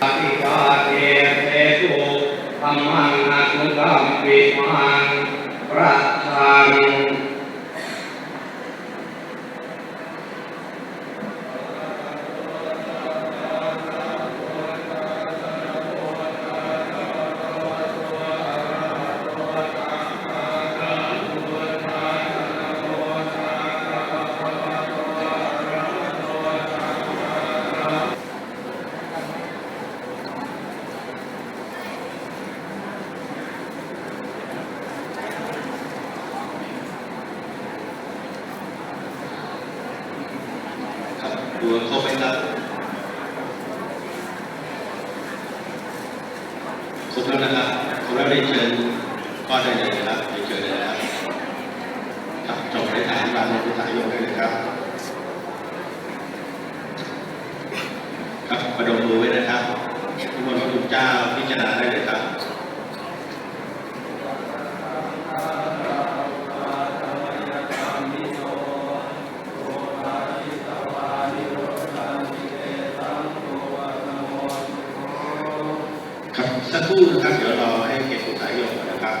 Uh, ครับดูครบไหมครับครบแล้วนะครับครบแล้วได้เชิญก็ได้เลยนะครับได้เชิญเลยนะครับครับจบในฐานการในภาษายกได้เลยครับ ครับประดมมือไว้นะครับทุกคนพระคุณเจ้าพิจารณาได้เลยครับ ครับ สักครู่นะครับ เดี๋ยวรอให้เก็บสุดท้ายโยมก่อนนะครับ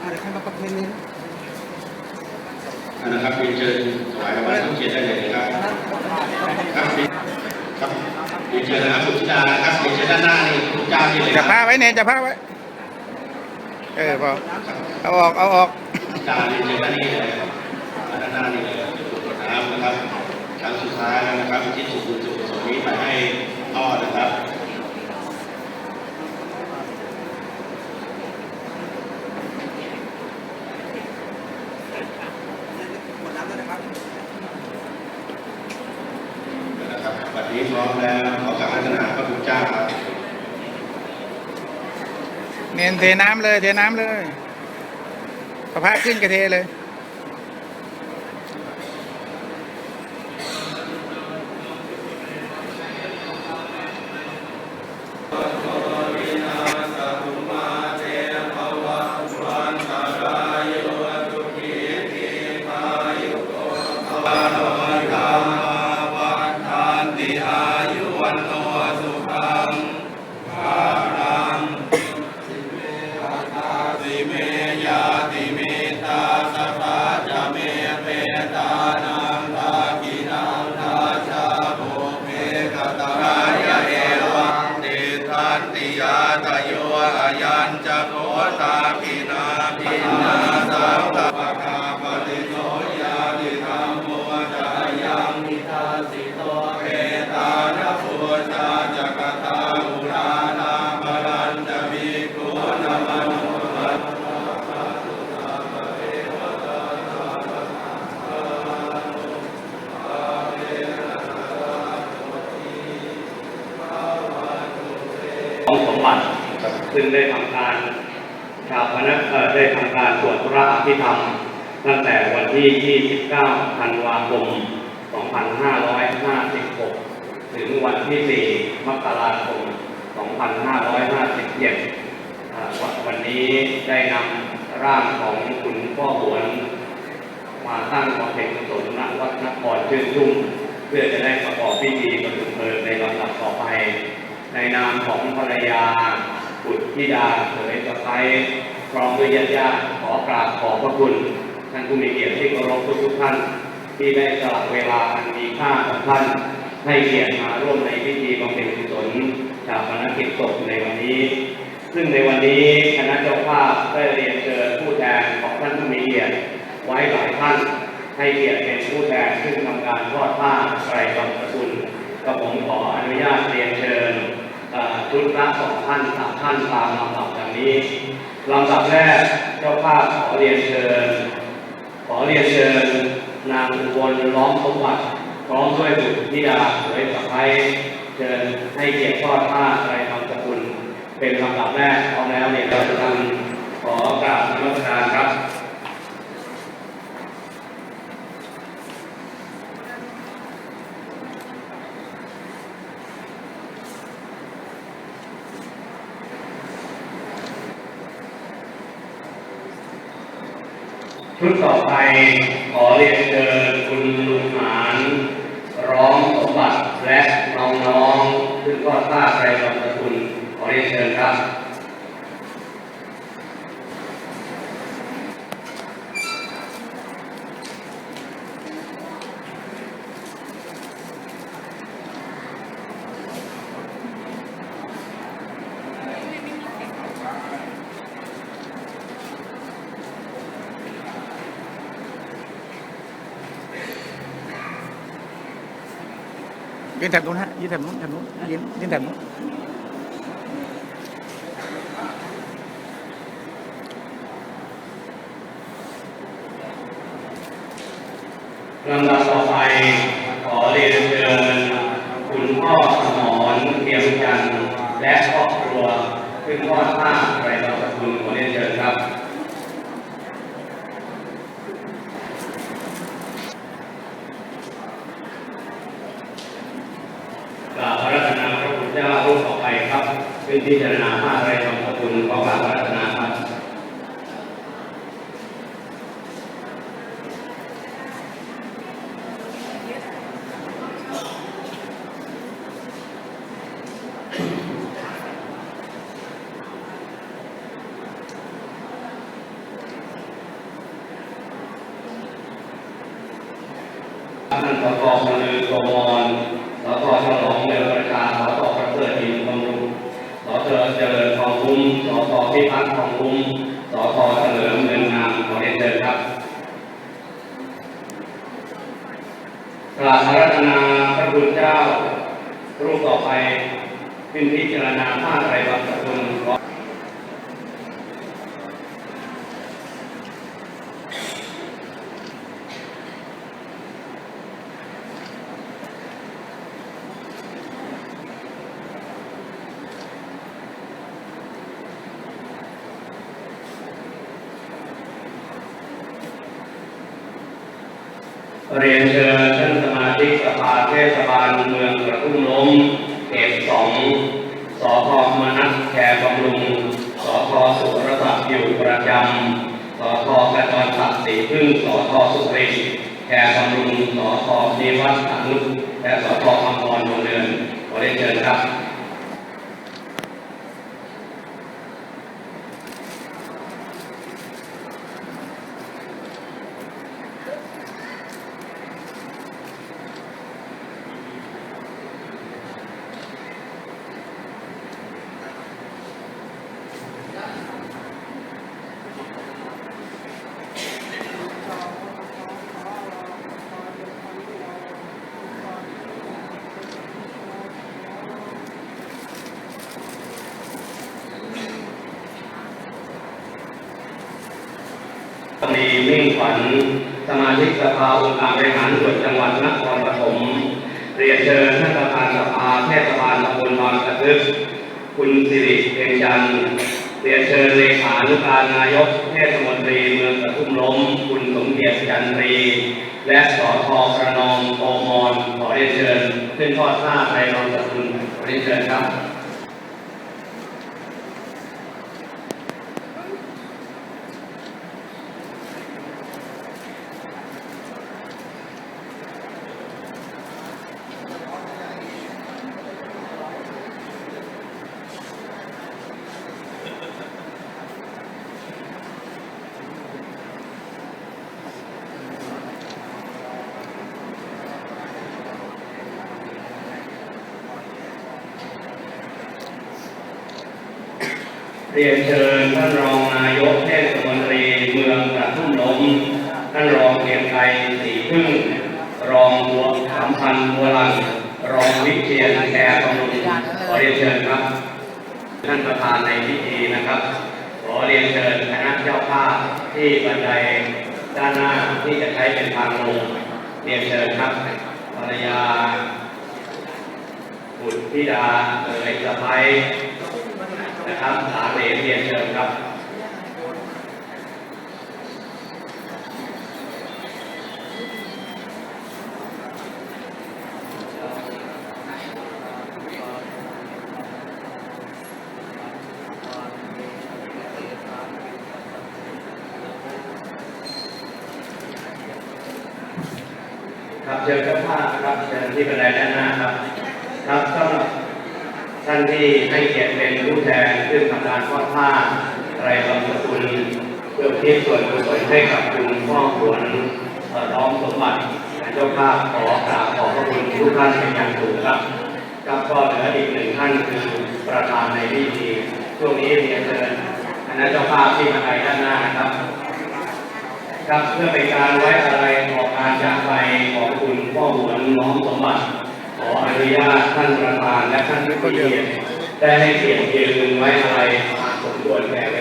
อะเดี๋ยวให้มาประเพณีนะอันนะครับเรียนเชิญถวายรางวัลต้องเขียนได้เลยนะครับครับเรียนครับเรียนเชิญนะครับคุณธิดานะครับเรียนเชิญด้านหน้านี่คุณเจ้านี่เลยคจะรับผ้าไว้เนี่ยจะผ้าไว้ เออพอเอาออกเอาออกคุณธิดาเรียนเชิญด้านนี้เลยด้านหน้านี่เลยนะครับนะครับครั้งสุดท้ายแล้วนะครับที่ถูกบุญสุขสมนี้ไปให้พ่อนะครับ นี้พร้อมแล้วขอกราบรัตนาพระคุณเจ้าครับเนียนเทน้ำเลย เทน้ำเลยพระพักขึ้นกระเทเลย ตั้งแต่วันที่ 29 ธันวาคม 2556 ถึงวันที่ 4 มกราคม 2557 วันนี้ได้นำร่างของคุณพ่อหวน มาตั้งบำเพ็ญกุศลณวัดนครชื่นชุ่ม เพื่อจะได้ประกอบพิธีบรรจุเพลิงในลำดับต่อไป ในนามของภรรยาบุตรธิดาเขยสะพ้ายพร้อมด้วยญาติญาติขอกราบขอบพระคุณ ท่านผู้มีเกียรติที่เคารพทุกท่าน ที่ได้สละเวลาอันมีค่าของท่าน ให้เกียรติมาร่วมในพิธีบำเพ็ญกุศลชาปนกิจศพในวันนี้ ซึ่งในวันนี้คณะเจ้าภาพได้เรียนเชิญผู้แทนของท่านผู้มีเกียรติไว้หลายท่านให้เกียรติเป็นผู้แทนซึ่งทำการทอดผ้าไตรบรรพคุณก็ผมขออนุญาตเรียนเชิญชุดละสองท่านสามท่านตามลำดับดังนี้ลำดับแรกเจ้าภาพขอเรียนเชิญ ขอเรียนเชิญนางวนร้องสมบัติพร้อมด้วยบุตรธิดาเผยสะพ้ายเชิญให้เกียรติพ่อดผ้าไตรทำสกุล เป็นลำดับแรกพร้อมแล้วเนี่ยเราจะทำขอกราบนมัสการครับ ชุดต่อไปขอเรียนเชิญคุณลุงหานร้องสมบัติและน้องๆซึ่งทอดผ้าไตรรองสกุลขอเรียนเชิญครับ ยืนแถบนู้นฮะยืนแถบนู้นแถบนู้นยืนยืนแถบนู้นลำดับต่อไปขอเรียนเชิญคุณพ่อสมรเทียมจันทร์และครอบครัวขึ้นทอดผ้าไตรรองสกุลขอเรียนเชิญครับ กราบอารัธนาพระพุทธเจ้ารูปต่อไปครับ เป็นพิจารณาผ้าไระอะไรขอกราบอารัธนาครับ ท่านสกมลือโกมอนสกฉลองเดือประชาสกประเสริฐอินทร์บำรุงสกเจริญทองคุ้มสก พิพัฒน์ทองคุ้มสพเฉลิมเงินงามขอเรียนเชิญครับกราบรัตนาพระคุณเจ้า รูปต่อไปขึ้นพิจารณาผ้าไตรวัสกุลขอ เรียนเชิญท่านสมาชิกสภาเทศบาลเมืองกระทุ่มล้มเขตสองสพมนัสแคร์บำรุงสพสุรศักดิ์อยู่ประจำสพกระจรศักดิ์ศรีพึ่งสพสุรินทร์แคร์บำรุงสพนิวัฒน์อนุและสพอัมพรดวงเดือนขอเรียนเชิญครับ มีมิ่งขวัญ สมาชิกสภาองค์การบริหารส่วนจังหวัดนครปฐมเรียนเชิญท่านประธานสภาเทศบาลตำบลบางกระทึกคุณสิริเพ็ญจันทร์เรียนเชิญเลขานุการนายกเทศมนตรีเมืองกระทุ่มล้ม คุณสมเกียรติจันทรี และสอทอกระนองโอมอนขอเรียนเชิญขึ้นทอดผ้าไทยรองสกุลขอเรียนเชิญครับ เรียนเชิญท่านรองนายกเทศมนตรีเมืองกระทุ่มล้มท่านรองเกียรติไกรศรีพึ่ง รองบัวสามพันธ์บัวลัง รองวิเชียนแคร์บำรุงขอเรียนเชิญครับ ท่านประธานในพิธีนะครับ ขอเรียนเชิญคณะเจ้าภาพที่บันไดด้านหน้าที่จะใช้เป็นทางลงเรียนเชิญครับภรรยาบุตรธิดาเอ๋ยสะพ้ยนะครับสาเหลนเรียนเชิญครับ ห้านะครับเชิญที่เป็นรายด้านหน้าครับ ครับสำหรับท่านที่ให้เกียรติเป็นผู้แทนขึ้นทำงานข้อท่าไรบำสกุลเพื่อที่ส่วนกุศลให้กับคุณพ่อควรร้องสมบัติเจ้าภาพขอกราบขอบพระคุณทุกท่านเป็นอย่างสูงครับครับก็เหลืออีกหนึ่งท่านคือประธานในพิธีช่วงนี้เรียนเชิญคณะเจ้าภาพที่มาในด้านหน้านะครับ ครับเพื่อเป็นการไว้อะไรขอการจากไปของคุณพ่อหลวงน้องสมบัติขออนุญาตท่านประธานและท่านผู้เกียรติได้ให้เกียรติยืนไว้อะไรสมควรแก่เว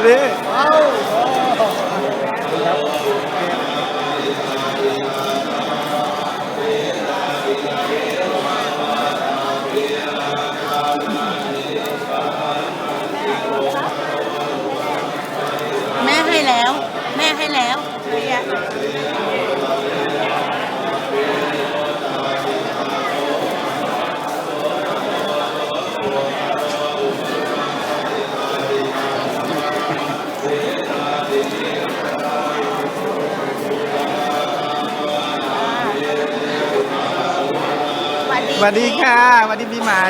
ส สวัสดีค่ะสวัสดีปีใหม่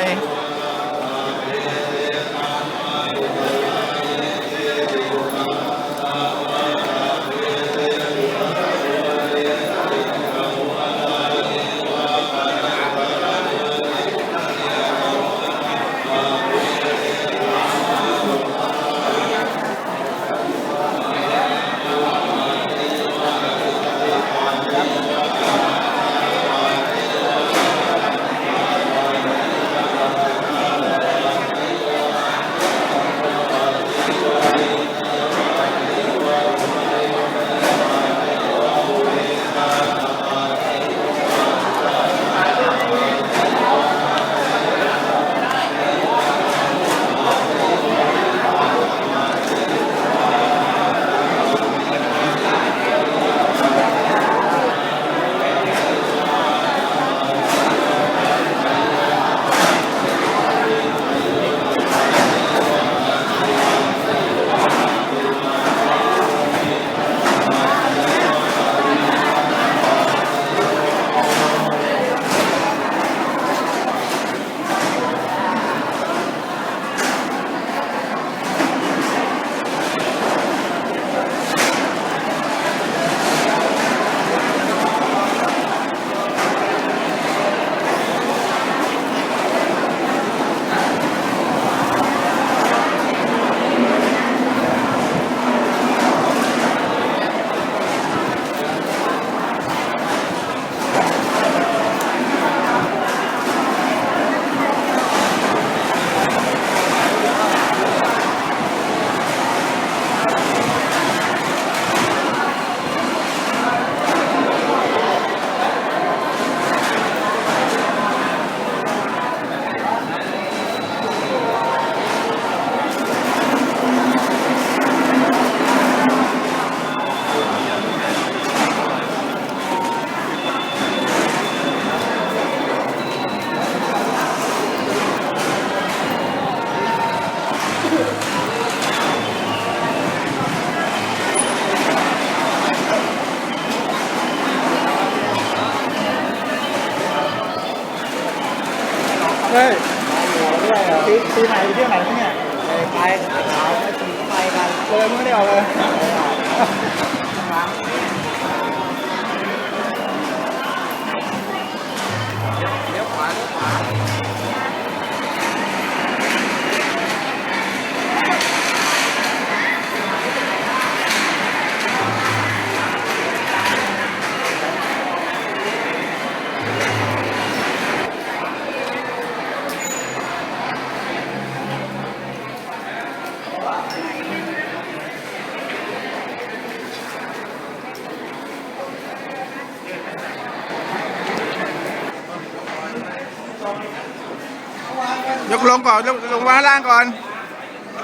ลงก่อนลงลงวางล่างก่อน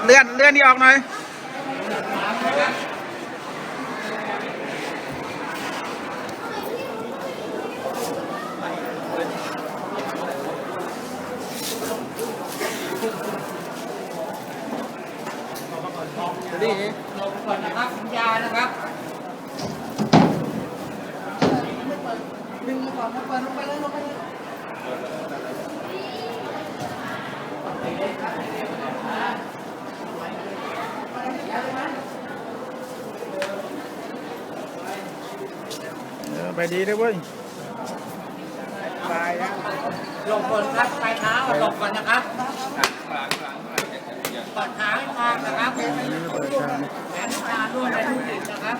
เลื่อนเลื่อนนี่ออกหน่อยนี่ลงก่อนนะครับสัญญานะครับดึงก่อนนะเปิดลงไปเลยลงไปเลย ไปดีเลยเว้ยไปนะลงก่อนครับไปเท้าลงก่อนนะครับก่อนเท้าให้ทางนะครับแขนตาด้วยนะทุกสิ่งนะครับ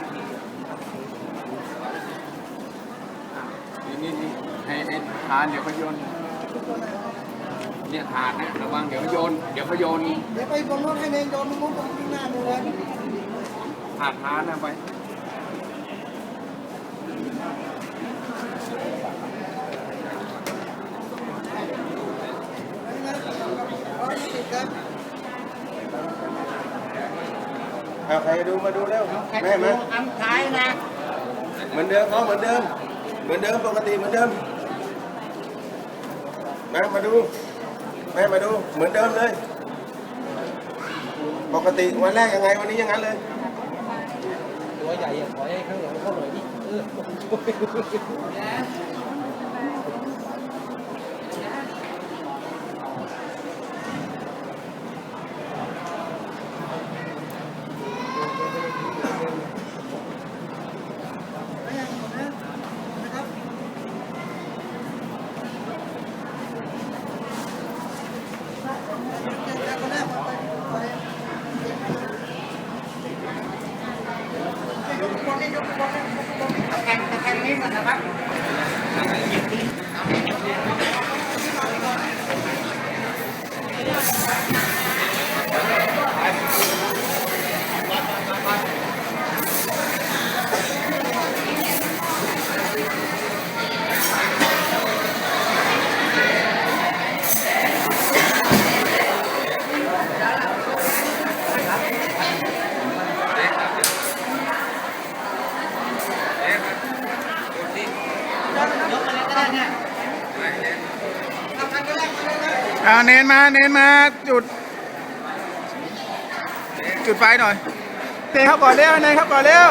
นี่นี่ให้ให้ทานเดี๋ยวเขาโยนเนี่ยถาดนะระวังเดี๋ยวเขาโยนเดี๋ยวเขาโยนเดี๋ยวไปบนรถให้เนยโยนมุ้งตรงข้างหน้าดูเลยถาดทานนะไป ร้อยยี่สิบครับ เอาใครดูมาดูเร็วแม่มาอันท้ายนะ เหมือนเดิมเขาเหมือนเดิม เหมือนเดิมปกติเหมือนเดิมมามาดูแม่มาดู เหมือนเดิมเลย ปกติวันแรกยังไงวันนี้อยังงั้นเลย ตัวใหญ่ขอให้ข้างหลังเขาหน่อยดิ เอาเน้นมาเน้นมาจุด จุดไฟหน่อยเตะเข้าก่อนเร็วเน้นเข้าก่อนเร็ว